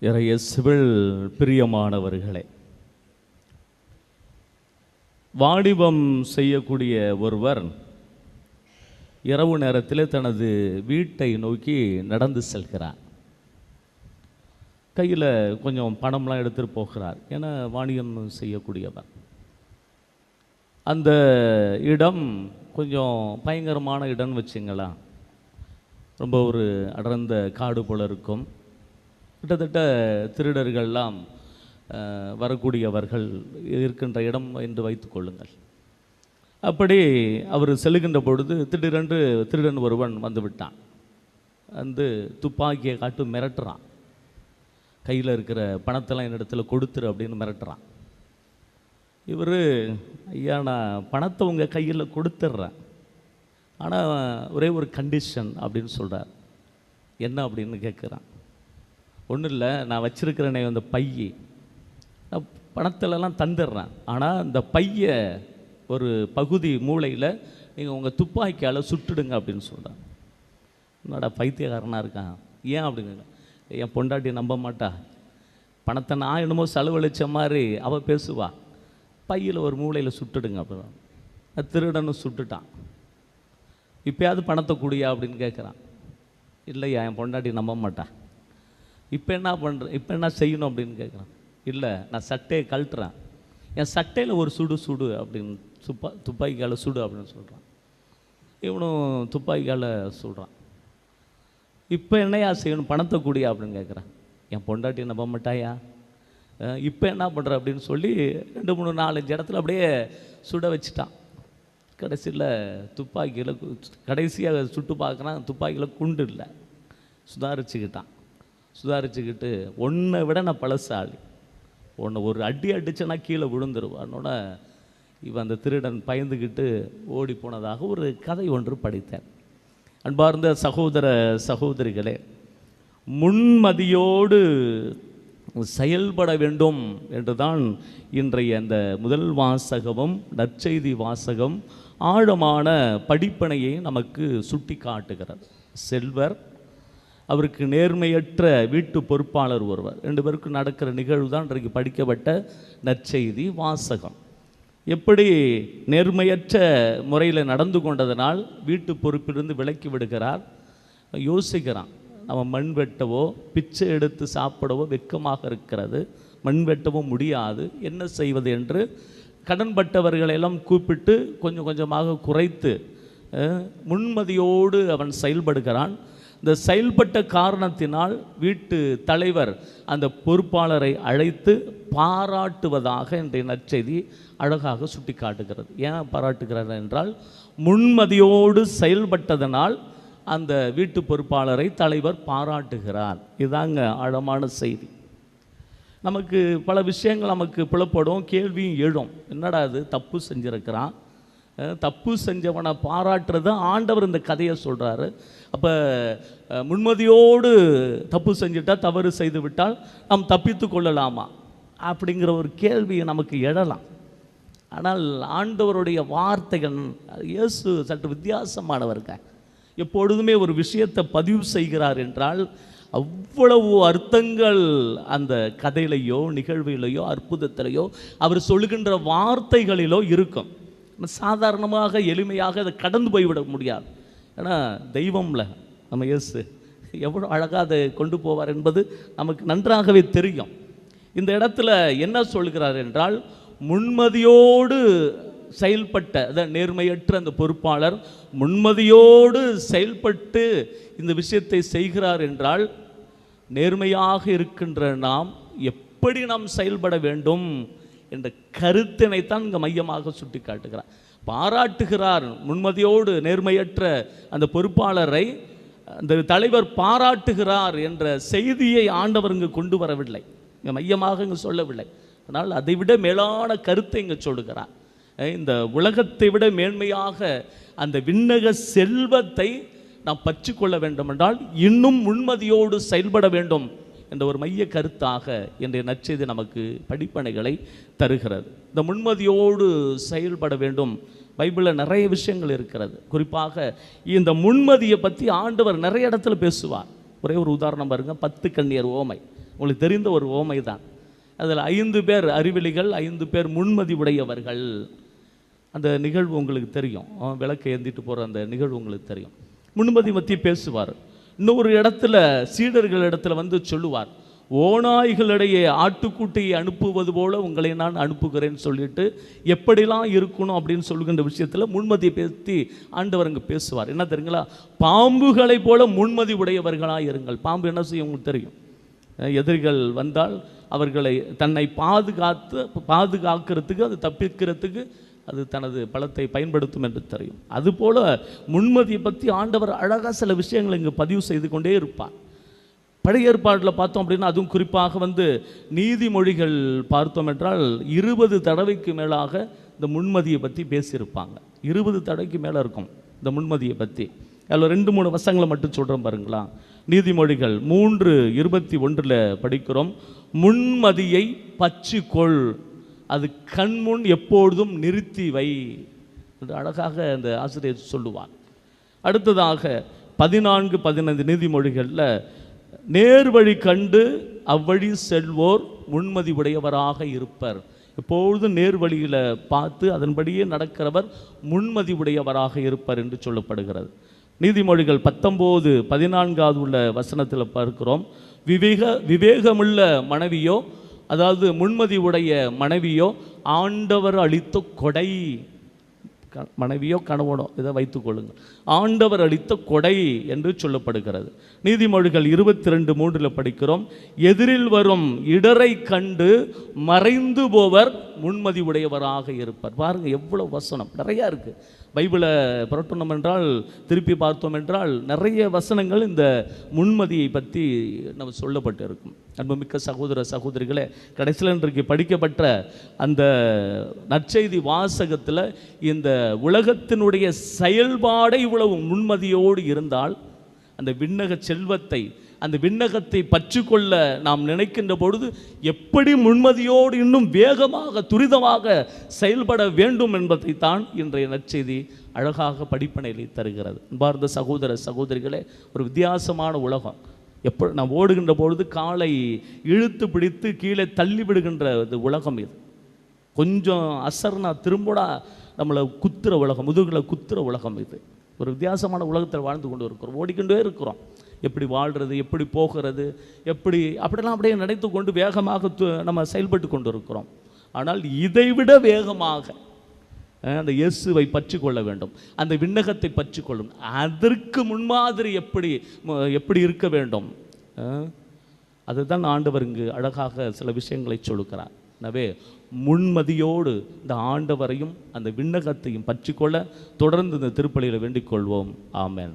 இறைய சிவில் பிரியமானவர்களே வாணிபம் செய்யக்கூடிய ஒருவர் இரவு நேரத்தில் தனது வீட்டை நோக்கி நடந்து செல்கிறார். கையில் கொஞ்சம் பணம்லாம் எடுத்துகிட்டு போகிறார். ஏன்னா வாணிகம் செய்யக்கூடியவர். அந்த இடம் கொஞ்சம் பயங்கரமான இடம்னு வச்சுங்களா ரொம்ப ஒரு அடர்ந்த காடு போல இருக்கும். கிட்டத்தட்ட திருடர்கள்லாம் வரக்கூடியவர்கள் இருக்கின்ற இடம் என்று வைத்து கொள்ளுங்கள். அப்படி அவர் செல்கின்ற பொழுது திடீரென்று திருடன் ஒருவன் வந்து விட்டான். வந்து துப்பாக்கியை காட்டு மிரட்டுறான். கையில் இருக்கிற பணத்தெல்லாம் என்னிடத்துல கொடுத்துரு அப்படின்னு மிரட்டுறான். இவர் ஐயா நான் பணத்தை உங்கள் கையில் கொடுத்துட்றேன் ஆனால் ஒரே ஒரு கண்டிஷன் அப்படின்னு சொல்கிறார் என்ன அப்படின்னு கேட்குறான் ஒன்றும் இல்லை நான் வச்சுருக்கிறேனே அந்த பைய. நான் பணத்திலலாம் தந்துடுறேன் ஆனால் இந்த பைய ஒரு பகுதி மூளையில் நீங்கள் உங்கள் துப்பாக்கியால் சுட்டுடுங்க அப்படின்னு சொல்கிறான் என்னடா பைத்தியக்காரனாக இருக்கான்? ஏன் அப்படின்னு என் பொண்டாட்டி நம்ப மாட்டா. பணத்தை நான் என்னமோ செலவழிச்ச மாதிரி அவள் பேசுவா. பையில் ஒரு மூளையில் சுட்டுடுங்க அப்படின்னு திருடனும் சுட்டுட்டான். இப்போயாவது பணத்தை குடியா அப்படின்னு கேட்குறான் இல்லையா என் பொண்டாட்டி நம்ப மாட்டான் இப்போ என்ன பண்ணுற இப்போ என்ன செய்யணும் அப்படின்னு கேட்குறான் இல்லை நான் சட்டையை கழட்டுறேன். என் சட்டையில் ஒரு சுடு சுடு அப்படின்னு துப்பா துப்பாக்கியால் சுடு அப்படின்னு சொல்கிறான் இவனும் துப்பாக்கியால் சொல்கிறான் இப்போ என்னையா செய்யணும்? பணத்தை குடியா அப்படின்னு கேட்குறான் என் பொண்டாட்டி நம்ப மாட்டாயா? இப்போ என்ன பண்ணுற அப்படின்னு சொல்லி ரெண்டு மூணு நாலஞ்சு இடத்துல அப்படியே சுட வச்சுட்டான். கடைசியில் துப்பாக்கியில் கடைசியாக சுட்டு பார்க்குறான். துப்பாக்கியில் குண்டு இல்லை. சுதாரிச்சுக்கிட்டான். சுதாரிச்சுக்கிட்டு ஒன்றை விட நான் பழசாளி. ஒன்று ஒரு அடி அடிச்சேன்னா கீழே விழுந்துருவான்னோட இவன் அந்த திருடன் பயந்துக்கிட்டு ஓடி போனதாக ஒரு கதை ஒன்று படித்தேன். அன்பார்ந்த சகோதர சகோதரிகளே முன்மதியோடு செயல்பட வேண்டும் என்றுதான் இன்றைய அந்த முதல் வாசகமும் நற்செய்தி வாசகம் ஆழமான படிப்பனையை நமக்கு சுட்டி காட்டுகிறது செல்வர் அவருக்கு நேர்மையற்ற வீட்டு பொறுப்பாளர் ஒருவர். ரெண்டு பேருக்கும் நடக்கிற நிகழ்வு தான் இன்றைக்கு படிக்கப்பட்ட நற்செய்தி வாசகம். எப்படி நேர்மையற்ற முறையில் நடந்து கொண்டதனால் வீட்டு பொறுப்பிலிருந்து விலக்கி விடுகிறார்? யோசிக்கிறான். நம்ம மண் வெட்டவோ பிச்சை எடுத்து சாப்பிடவோ வெட்கமாக இருக்கிறது. மண் வெட்டவோ முடியாது. என்ன செய்வது என்று கடன்பட்டவர்களெல்லாம் கூப்பிட்டு கொஞ்சம் கொஞ்சமாக குறைத்து முன்மதியோடு அவன் செயல்படுகிறான். இந்த செயல்பட்ட காரணத்தினால் வீட்டு தலைவர் அந்த பொறுப்பாளரை அழைத்து பாராட்டுவதாக இன்றைய நற்செய்தி அழகாக சுட்டி காட்டுகிறது ஏன் பாராட்டுகிறார் என்றால் முன்மதியோடு செயல்பட்டதனால் அந்த வீட்டு பொறுப்பாளரை தலைவர் பாராட்டுகிறார். இதாங்க ஆழமான செய்தி. நமக்கு பல விஷயங்கள் நமக்கு புலப்படும் கேள்வியும் எழும். என்னடா அது தப்பு செஞ்சுருக்கிறான்? தப்பு செஞ்சவனை பாராட்டுறது ஆண்டவர் இந்த கதையை சொல்கிறாரு அப்போ முன்மதியோடு தப்பு செஞ்சுட்டா தவறு செய்து விட்டால் நாம் தப்பித்து கொள்ளலாமா? அப்படிங்கிற ஒரு கேள்வியை நமக்கு எழலாம். ஆனால் ஆண்டவருடைய வார்த்தைகள் இயேசு சற்று வித்தியாசமானவருங்க. எப்பொழுதுமே ஒரு விஷயத்தை பதிவு செய்கிறார் என்றால் அவ்வளவு அர்த்தங்கள் அந்த கதையிலையோ நிகழ்விலையோ அற்புதத்திலையோ அவர் சொல்லுகின்ற வார்த்தைகளிலோ இருக்கும். சாதாரணமாக எளிமையாக அதை கடந்து போய்விட முடியாது. ஏன்னா தெய்வம்ல நம்ம இயேசு. எவ்வளோ அழகாக அதை கொண்டு போவார் என்பது நமக்கு நன்றாகவே தெரியும். இந்த இடத்துல என்ன சொல்கிறார் என்றால் முன்மதியோடு செயல்பட்ட அதை நேர்மையற்ற அந்த பொறுப்பாளர் முன்மதியோடு செயல்பட்டு இந்த விஷயத்தை செய்கிறார் என்றால் நேர்மையாக இருக்கின்ற நாம் எப்படி நாம் செயல்பட வேண்டும்? என்ற கருத்தினைத்தான் இங்கே மையமாக சுட்டி காட்டுகிறார் பாராட்டுகிறார் முன்மதியோடு நேர்மையற்ற அந்த பொறுப்பாளரை அந்த தலைவர் பாராட்டுகிறார் என்ற செய்தியை ஆண்டவர் இங்கு கொண்டு வரவில்லை. இங்கே மையமாக இங்கு சொல்லவில்லை. ஆனால் அதை விட மேலான கருத்தை இங்கே சொல்லுகிறார். இந்த உலகத்தை விட மேன்மையாக அந்த விண்ணக செல்வத்தை நாம் பற்றி கொள்ள வேண்டும் என்றால் இன்னும் முன்மதியோடு செயல்பட வேண்டும். என்ற ஒரு மைய கருத்தாக இன்றைய நற்செய்தி நமக்கு படிப்பனைகளை தருகிறது. இந்த முன்மதியோடு செயல்பட வேண்டும். பைபிளில் நிறைய விஷயங்கள் இருக்கிறது. குறிப்பாக இந்த முன்மதியை பற்றி ஆண்டவர் நிறைய இடத்துல பேசுவார். ஒரே ஒரு உதாரணம் பாருங்க. பத்து கண்ணியர் ஓமை. உங்களுக்கு தெரிந்த ஒரு ஓமை தான். அதில் ஐந்து பேர் அறிவெளிகள் ஐந்து பேர் முன்மதி உடையவர்கள் அந்த நிகழ்வு உங்களுக்கு தெரியும். விளக்கு ஏந்திட்டு போகிற அந்த நிகழ்வு உங்களுக்கு தெரியும். முன்மதி பற்றி பேசுவார். இன்னொரு இடத்துல சீடர்கள் இடத்துல வந்து சொல்லுவார் ஓநாய்களிடையே ஆட்டுக்குட்டியை அனுப்புவது போல உங்களை நான் அனுப்புகிறேன்னு சொல்லிட்டு எப்படிலாம் இருக்கணும் அப்படின்னு சொல்லுகின்ற விஷயத்தில் முன்மதியை பேசி ஆண்டவர் அங்கே பேசுவார். என்ன தெரியுங்களா? பாம்புகளைப் போல முன்மதி உடையவர்களாக இருங்கள். பாம்பு என்ன செய்யும் உங்களுக்கு தெரியும்? எதிரிகள் வந்தால் அவர்களை தன்னை பாதுகாத்து பாதுகாக்கிறதுக்கு அது தப்பிக்கிறதுக்கு அது தனது பலத்தை பயன்படுத்தும் என்று தெரியும். அதுபோல முன்மதியை பற்றி ஆண்டவர் அழகாக சில விஷயங்களை இங்கே பதிவு செய்து கொண்டே இருப்பார். பழைய ஏற்பாட்டில் பார்த்தோம் அப்படின்னா அதுவும் குறிப்பாக வந்து நீதிமொழிகள் பார்த்தோம் என்றால் இருபது தடவைக்கு மேலாக இந்த முன்மதியை பற்றி பேசியிருப்பாங்க. இருபது தடவைக்கு மேலே இருக்கும் இந்த முன்மதியை பற்றி அதில் ரெண்டு மூணு வசங்களை மட்டும் சொல்கிறோம் பாருங்களா. நீதிமொழிகள் மூன்று இருபத்தி ஒன்றில் படிக்கிறோம் முன்மதியை பச்சிக்கொள் அது கண்முன் எப்பொழுதும் நிறுத்தி வை என்று அழகாக அந்த ஆசிரியர் சொல்லுவார். அடுத்ததாக பதினான்கு பதினைந்து நீதிமொழிகளில் நேர்வழி கண்டு அவ்வழி செல்வோர் முன்மதி உடையவராக இருப்பர். எப்பொழுதும் நேர்வழியில் பார்த்து அதன்படியே நடக்கிறவர் முன்மதி உடையவராக இருப்பர் என்று சொல்லப்படுகிறது. நீதிமொழிகள் பத்தொம்போது பதினான்காவது உள்ள வசனத்தில் பார்க்கிறோம். விவேக விவேகமுள்ள மனைவியோ அதாவது முன்மதி உடைய மனைவியோ ஆண்டவர் அளித்த கொடை க- மனைவியோ கணவனோ இதை வைத்துக்கொள்ளுங்கள் ஆண்டவர் அளித்த கொடை என்று சொல்லப்படுகிறது. நீதிமொழிகள் இருபத்தி ரெண்டு மூன்றில் படிக்கிறோம் எதிரில் வரும் இடரை கண்டு மறைந்து போவர் முன்மதி உடையவராக இருப்பார். பாருங்க எவ்வளோ வசனம். நிறையா இருக்கு. பைபிளை புரட்டணும் என்றால் திருப்பி பார்த்தோம் என்றால் நிறைய வசனங்கள் இந்த முன்மதியை பற்றி நம்ம சொல்லப்பட்டு இருக்கும் அன்புமிக்க சகோதர சகோதரிகளே கடைசியில் இன்றைக்கு படிக்கப்பட்ட அந்த நற்செய்தி வாசகத்தில் இந்த உலகத்தினுடைய செயல்பாடை இவ்வளவு முன்மதியோடு இருந்தால் அந்த விண்ணக செல்வத்தை அந்த விண்ணகத்தை பற்றுக்கொள்ள நாம் நினைக்கின்ற பொழுது எப்படி முன்மதியோடு இன்னும் வேகமாக துரிதமாக செயல்பட வேண்டும் என்பதை தான் இன்றைய நற்செய்தி அழகாக படிப்பனையில் தருகிறது. அன்பார்ந்த சகோதர சகோதரிகளே ஒரு வித்தியாசமான உலகம். எப்போ நான் ஓடுகின்ற பொழுது காலை இழுத்து பிடித்து கீழே தள்ளி விடுகின்ற இது உலகம் இது. கொஞ்சம் அசர்னா திரும்படா நம்மளை குத்துற உலகம் முதுகில் குத்துற உலகம் இது. ஒரு வித்தியாசமான உலகத்தில் வாழ்ந்து கொண்டு இருக்கிறோம். ஓடிக்கொண்டே இருக்கிறோம். எப்படி வாழ்கிறது எப்படி போகிறது எப்படி அப்படிலாம் அப்படியே நினைத்து கொண்டு வேகமாக து- நம்ம செயல்பட்டு கொண்டு இருக்கிறோம் ஆனால் இதைவிட வேகமாக அந்த இயேசுவை பற்றி கொள்ள வேண்டும். அந்த விண்ணகத்தை பற்றி கொள்ளும் அதற்கு முன்மாதிரி எப்படி எப்படி இருக்க வேண்டும்? அதுதான் ஆண்டவர் இங்கு அழகாக சில விஷயங்களை சொல்லுகிறார். எனவே முன்மதியோடு இந்த ஆண்டவரையும் அந்த விண்ணகத்தையும் பற்றிக்கொள்ள தொடர்ந்து இந்த திருப்பலியில் வேண்டிக் கொள்வோம். ஆமேன்.